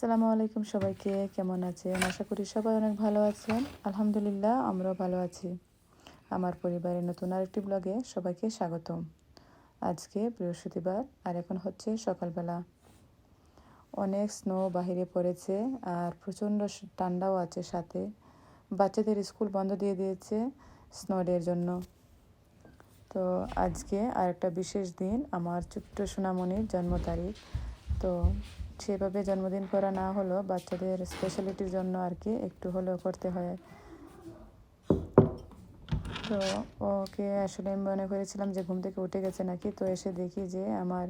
আসসালামু আলাইকুম সবাইকে, কেমন আছেন? আশা করি সবাই অনেক ভালো আছেন। আলহামদুলিল্লাহ, আমরাও ভালো আছি। আমার পরিবারের নতুন আরেকটি ব্লগে সবাইকে স্বাগতম। আজকে বৃহস্পতিবার, আর এখন হচ্ছে সকালবেলা। অনেক স্নো বাহিরে পড়েছে, আর প্রচণ্ড ঠান্ডাও আছে সাথে। বাচ্চাদের স্কুল বন্ধ দিয়ে দিয়েছে স্নো ডের জন্য। তো আজকে আর একটা বিশেষ দিন, আমার ছোট্ট সোনামণির জন্ম তারিখ তো সেভাবে জন্মদিন করা না হলো বাচ্চাদের স্পেশালিটির জন্য আর কি একটু হলেও করতে হয়। তো ওকে আসলে আমি মনে করেছিলাম যে ঘুম থেকে উঠে গেছে নাকি, তো এসে দেখি যে আমার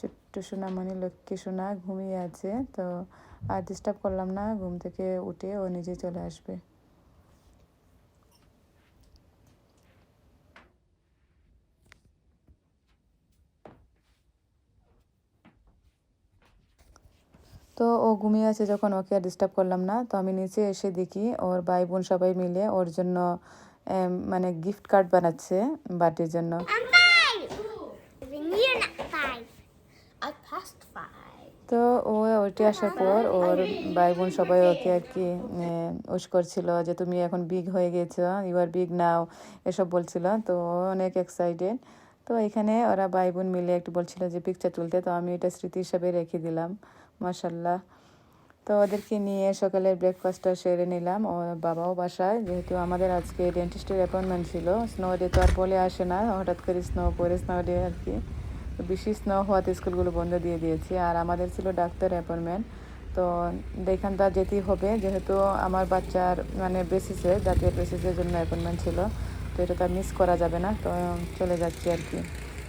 ছোট্ট সোনা মানে লক্ষ্মী সোনা ঘুমিয়ে আছে, তো আর ডিস্টার্ব করলাম না, ঘুম থেকে উঠে ও নিজে চলে আসবে। তো ও ঘুমিয়ে আছে যখন ওকে আর ডিস্টার্ব করলাম না। তো আমি নিচে এসে দেখি ওর ভাই বোন সবাই মিলে ওর জন্য মানে গিফট কার্ড বানাচ্ছে বার্থডের জন্য. তো ও ওইটি আসার পর ওর ভাই বোন সবাই ওকে আর কি উস করছিল যে তুমি এখন বিগ হয়ে গেছো ইউ আর বিগ নাও এসব বলছিল। তো অনেক এক্সাইটেড তো এখানে ওরা ভাই বোন মিলে একটু বলছিল যে পিকচার তুলতে। তো আমি এটা স্মৃতি হিসাবে রেখে দিলাম। মাসাল্লাহ তো ওদেরকে নিয়ে সকালের ব্রেকফাস্টটা সেরে নিলাম। ও বাবাও বাসায়, যেহেতু আমাদের আজকে ডেন্টিস্টের অ্যাপয়েন্টমেন্ট ছিল স্নো ডে তো আর বলে আসে না, হঠাৎ করে স্নো পরে স্নো ডে আর কি। বেশি স্নো হওয়াতে স্কুলগুলো বন্ধ দিয়ে দিয়েছি। আর আমাদের ছিল ডাক্তার অ্যাপয়েন্টমেন্ট তো দেখানটা যেতেই হবে। যেহেতু আমার বাচ্চার মানে বেসিসে জাতীয় বেসিসের জন্য অ্যাপয়েন্টমেন্ট ছিল, তো এটা তো মিস করা যাবে না, তো চলে যাচ্ছি আর কি।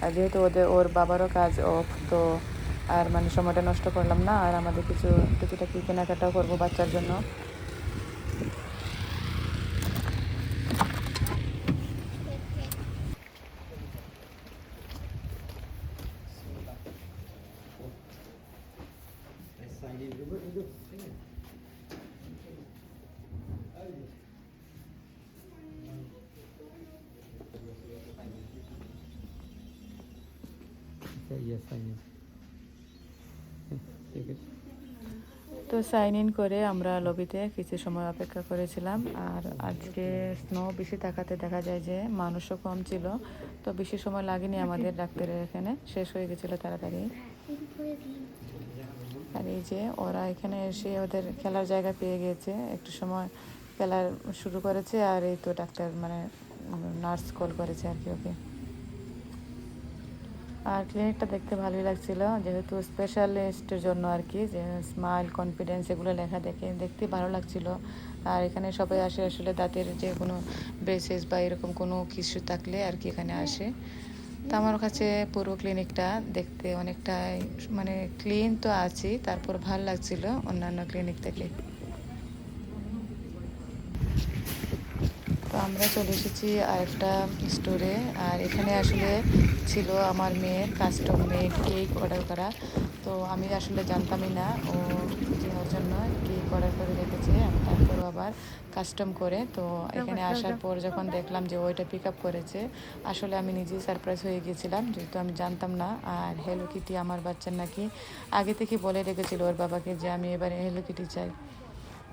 আর যেহেতু ওদের, ওর বাবারও কাজ অফ তো আর মানে সময়টা নষ্ট করলাম না আর আমাদের কিছু টুকিটাকি কেনাকাটাও করব বাচ্চার জন্য Yes, I am. ঠিক আছে তো সাইন ইন করে আমরা লবিতে কিছু সময় অপেক্ষা করেছিলাম। আর আজকে স্নো বেশি থাকাতে দেখা যায় যে মানুষও কম ছিল। তো বেশি সময় লাগেনি আমাদের ডাক্তারের এখানে। শেষ হয়ে গেছিল তাড়াতাড়ি। আর এই যে ওরা এখানে এসে ওদের খেলার জায়গা পেয়ে গিয়েছে একটু সময় খেলার শুরু করেছে আর এই তো ডাক্তার মানে নার্স কল করেছে আর কি ওকে। আর ক্লিনিকটা দেখতে ভালোই লাগছিল, যেহেতু স্পেশালিস্টের জন্য আর কি, যে স্মাইল কনফিডেন্স এগুলো লেখা দেখে, দেখতে ভালো লাগছিল। আর এখানে সবাই আসে আসলে দাঁতের যে কোনো ব্রেসেস বা এরকম কোনো কিছু থাকলে আর কি এখানে আসে। তো আমার কাছে পুরো ক্লিনিকটা দেখতে অনেকটাই মানে ক্লিন তো আছি, তারপর ভালো লাগছিল অন্যান্য ক্লিনিক থেকে। তো আমরা চলে এসেছি আরেকটা স্টোরে আর এখানে আসলে ছিল আমার মেয়ের কাস্টম মেড কেক অর্ডার করা। তো আমি আসলে জানতামই না ও যে ওর জন্য কেক অর্ডার করে রেখেছে। আমি তারপর আবার কাস্টম করে তো এখানে আসার পর যখন দেখলাম যে ওইটা পিক আপ করেছে আসলে আমি নিজেই সারপ্রাইজ হয়ে গিয়েছিলাম যেহেতু আমি জানতাম না। আর হেলো কিটি আমার বাচ্চার নাকি আগে থেকে বলে রেখেছিল ওর বাবাকে যে আমি এবারে হেলো কিটি চাই।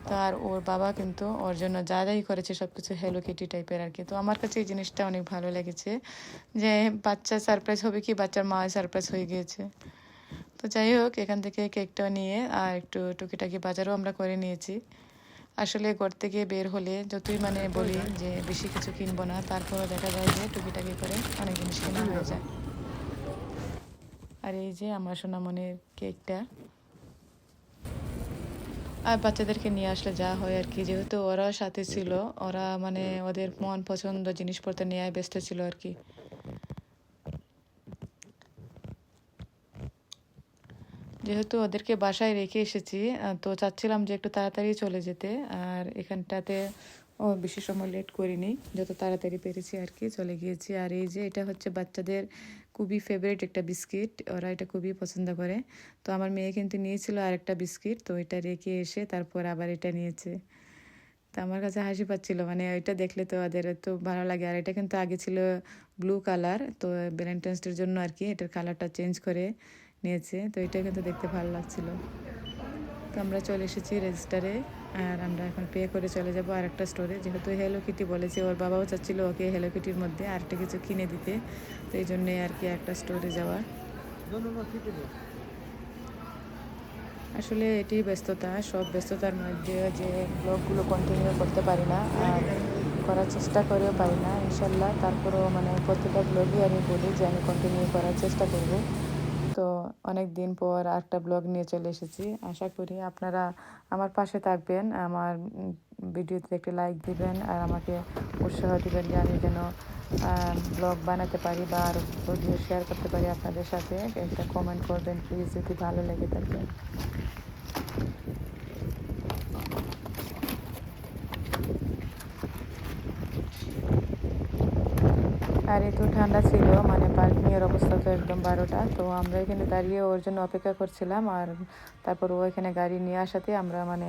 তো আর ওর বাবা কিন্তু ওর জন্য যা যাই করেছে সব কিছু হ্যালো কিটি টাইপের আর কি তো আমার কাছে এই জিনিসটা অনেক ভালো লেগেছে যে বাচ্চা সারপ্রাইজ হবে কি বাচ্চার মা সারপ্রাইজ হয়ে গিয়েছে। তো যাই হোক, এখান থেকে কেকটা নিয়ে আর একটু টুকিটাকি বাজারও আমরা করে নিয়েছি। আসলে ঘর থেকে বের হলে যতই মানে বলি যে বেশি কিছু কিনবো না, তারপরও দেখা যায় যে টুকিটাকি করে অনেক জিনিস কেনা হয়ে যায়। আর এই যে আমার সোনামনের কেকটা। আর বাচ্চাদেরকে নিয়ে আসলে যা হয় আর কি, যেহেতু ওরা সাথে ছিল, ওরা মানে ওদের মন পছন্দ জিনিসপত্র নিয়ে ব্যস্ত ছিল আর কি। যেহেতু ওদেরকে বাসায় রেখে এসেছি তো চাচ্ছিলাম যে একটু তাড়াতাড়ি চলে যেতে, আর এখানটাতে ও বেশি সময় লেট করিনি, যত তাড়াতাড়ি পেরেছি আর কি, চলে গিয়েছি। আর এই যে এটা হচ্ছে বাচ্চাদের খুবই ফেভারিট একটা বিস্কিট, ওরা এটা খুবই পছন্দ করে। তো আমার মেয়ে কিন্তু নিয়েছিল আর একটা বিস্কিট, তো এটা রেখে এসে তারপর আবার এটা নিয়েছে। তো আমার কাছে হাসি পাচ্ছিল মানে ওইটা দেখলে তো ওদের তো ভালো লাগে। আর এটা কিন্তু আগে ছিল ব্লু কালার তো ভ্যালেন্টাইন্স ডের জন্য আর কি এটার কালারটা চেঞ্জ করে নিয়েছে। তো এটা কিন্তু দেখতে ভালো লাগছিল। তো আমরা চলে এসেছি রেজিস্টারে আর আমরা এখন পে করে চলে যাব আর একটা স্টোরে যেহেতু হ্যালো কিটি বলেছে, ওর বাবাও চাচ্ছিল ওকে হ্যালো কিটির মধ্যে আরেকটা কিছু কিনে দিতে। তো এই জন্যে আর কি একটা স্টোরে যাওয়া. আসলে এটি ব্যস্ততা, সব ব্যস্ততার মধ্যে যে ব্লগগুলো কন্টিনিউ করতে পারি না, আর করার চেষ্টা করেও পারি না, ইনশাল্লাহ। তারপরেও মানে প্রতিটা ব্লগই আমি বলি যে আমি কন্টিনিউ করার চেষ্টা করব। তো অনেক দিন পর আরেকটা ব্লগ নিয়ে চলে এসেছি। আশা করি আপনারা আমার পাশে থাকবেন, আমার ভিডিওতে একটি লাইক দিবেন আর আমাকে উৎসাহ দিবেন যে আমি যেন ব্লগ বানাতে পারি বা আরও ভিডিও শেয়ার করতে পারি আপনাদের সাথে। একটা কমেন্ট করবেন প্লিজ যদি ভালো লেগে থাকে। আর এত ঠান্ডা ছিল মানে পার্কিং এর অবস্থা তো একদম বারোটা। তো আমরা এখানে দাঁড়িয়ে ওর জন্য অপেক্ষা করছিলাম আর তারপর ও এখানে গাড়ি নিয়ে আসাতে আমরা মানে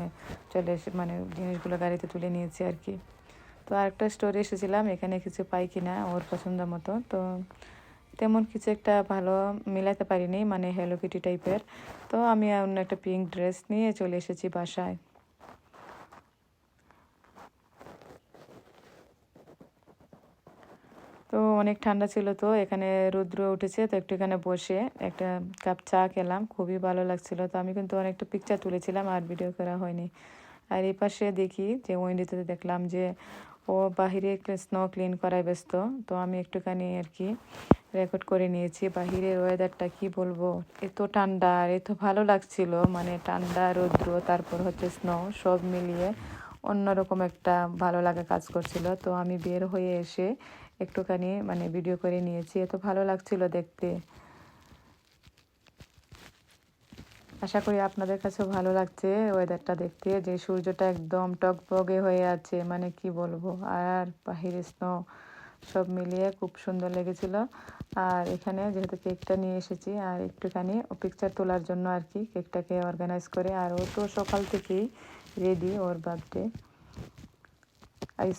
চলে এসে মানে জিনিসগুলো গাড়িতে তুলে নিয়েছি আর কি। তো আরেকটা স্টোরে এসেছিলাম, এখানে কিছু পাই কিনা ওর পছন্দ মতো। তো তেমন কিছু একটা ভালো মিলাতে পারিনি মানে হ্যালো কিটি টাইপের তো আমি অন্য একটা পিঙ্ক ড্রেস নিয়ে চলে এসেছি বাসায়। তো অনেক ঠান্ডা ছিল তো, এখানে রৌদ্র উঠেছে, তো একটু এখানে বসে একটা কাপ চা খেলাম, খুবই ভালো লাগছিল। তো আমি কিন্তু অনেকটা পিকচার তুলেছিলাম, আর ভিডিও করা হয়নি। আর এই পাশে দেখি যে উইন্ডোতে দেখলাম যে ও বাহিরে স্নো ক্লিন করায় ব্যস্ত। তো আমি একটুখানি আর কি রেকর্ড করে নিয়েছি বাহিরের ওয়েদারটা কি বলব? এত ঠান্ডা আর এত ভালো লাগছিল মানে ঠান্ডা, রৌদ্র, তারপর হচ্ছে স্নো সব মিলিয়ে অন্যরকম একটা ভালো লাগা কাজ করছিল। তো আমি বের হয়ে এসে একটুখানি মানে ভিডিও করে নিয়েছি। এত ভালো লাগছিল দেখতে। আশা করি আপনাদের কাছেও ভালো লাগছে ওয়েদারটা দেখতে। যে সূর্যটা একদম টকবগে হয়ে আছে মানে কি বলব? আর বাহিরে স্নো সব মিলিয়ে খুব সুন্দর লেগেছিল। আর এখানে যেহেতু কেকটা নিয়ে এসেছি, আর একটুখানি পিকচার তোলার জন্য আর কি কেকটাকে অর্গানাইজ করে। আর ও তো সকাল থেকেই রেডি ওর বার্থডে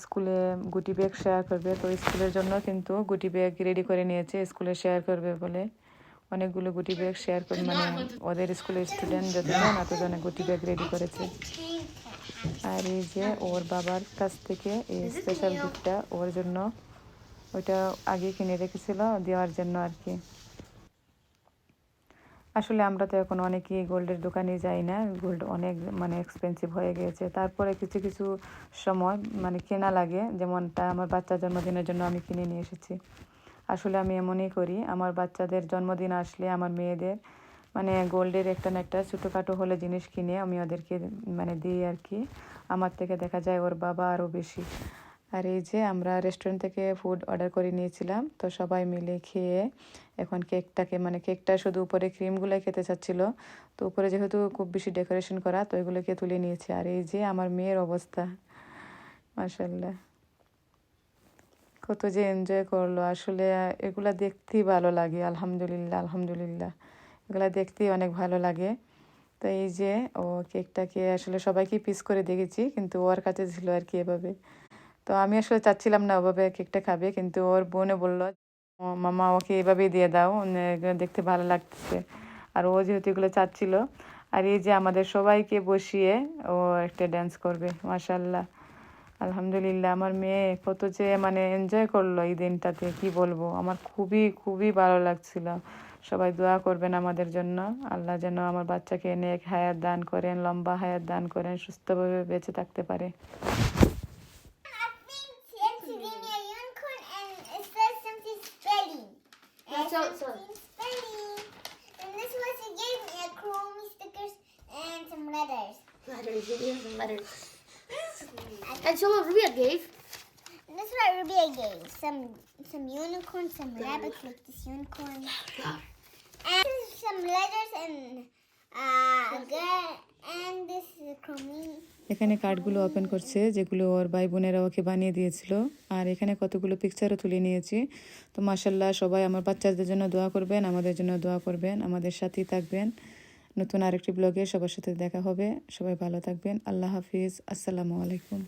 স্কুলে গুটি ব্যাগ শেয়ার করবে। তো স্কুলের জন্য কিন্তু গুটি ব্যাগ রেডি করে নিয়েছে, স্কুলে শেয়ার করবে বলে। অনেকগুলো গুটি ব্যাগ শেয়ার করে মানে ওদের স্কুলের স্টুডেন্ট যতজন, এতজনে গুটি ব্যাগ রেডি করেছে। আর এই যে ওর বাবার কাছ থেকে এই স্পেশাল গিফটটা ওর জন্য ওইটা আগে কিনে রেখেছিল, দেওয়ার জন্য আর কি। আসলে আমরা তো এখন অনেকেই গোল্ডের দোকানে যাই না। গোল্ড অনেক মানে এক্সপেন্সিভ হয়ে গিয়েছে তারপরে কিছু কিছু সময় মানে কেনা লাগে। যেমনটা আমার বাচ্চার জন্মদিনের জন্য আমি কিনে নিয়ে এসেছি। আসলে আমি এমনই করি, আমার বাচ্চাদের জন্মদিন আসলে আমার মেয়েদের মানে গোল্ডের একটা না একটা ছোটোখাটো হলে জিনিস কিনে আমি ওদেরকে মানে দিই আর কি। আমার থেকে দেখা যায় ওর বাবা আরও বেশি। আর এই যে আমরা রেস্টুরেন্ট থেকে ফুড অর্ডার করে নিয়েছিলাম, তো সবাই মিলে খেয়ে এখন কেকটাকে মানে কেকটা শুধু উপরে ক্রিমগুলো খেতে চাচ্ছিল। তো উপরে যেহেতু খুব বেশি ডেকোরেশন করা, তো এগুলোকে তুলে নিয়েছি। আর এই যে আমার মেয়ের অবস্থা মাসাল্লাহ কত যে এনজয় করল। আসলে এগুলা দেখতেই ভালো লাগে, আলহামদুলিল্লাহ আলহামদুলিল্লাহ। এগুলা দেখতেই অনেক ভালো লাগে। তো এই যে ও কেকটাকে আসলে সবাইকে পিস করে দেখেছি, কিন্তু ওর কাছে ছিল আর কি এভাবে। তো আমি আসলে চাচ্ছিলাম না ওভাবে কেকটা খাবে, কিন্তু ওর বোনে বলল, "ও মামা ওকে এভাবেই দিয়ে দাও দেখতে ভালো লাগতেছে। আর ও যেহেতু এগুলো চাচ্ছিল, আর এই যে আমাদের সবাইকে বসিয়ে ও একটা ড্যান্স করবে মাশাল্লাহ আলহামদুলিল্লাহ, আমার মেয়ে কত যে মানে এনজয় করল এই দিনটাতে, কি বলব? আমার খুবই খুবই ভালো লাগছিল। সবাই দোয়া করবেন আমাদের জন্য। আল্লাহ যেন আমার বাচ্চাকে নেক হায়াত দান করেন, লম্বা হায়াত দান করেন, সুস্থভাবে বেঁচে থাকতে পারে। And also- spelling. And this was he gave me a chrome stickers and some letters. Letters, it is letters. And some of Rubia gave. And this is what Rubia gave. Some some unicorns, some rabbits like this unicorn. And some letters and uh, a girl and this is a chrome. এখানে কার্ডগুলো open করছে, যেগুলো ওর ভাই বোনেরা ওকে বানিয়ে দিয়েছিল। আর এখানে কতগুলো পিকচারও তুলে নিয়েছি। তো মাসাল্লাহ সবাই আমার বাচ্চাদের জন্য দোয়া করবেন, আমাদের জন্য দোয়া করবেন, আমাদের সাথেই থাকবেন। নতুন আরেকটি ব্লগে সবার সাথে দেখা হবে। সবাই ভালো থাকবেন। আল্লাহ হাফিজ। আসসালামু আলাইকুম।